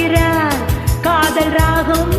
இருக்கிறார் காதல் ராகம்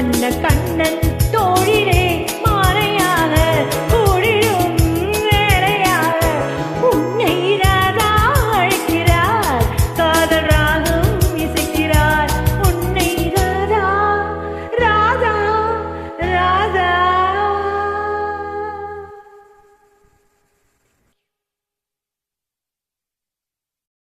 கண்ணன் கண்ணன் தோழிலே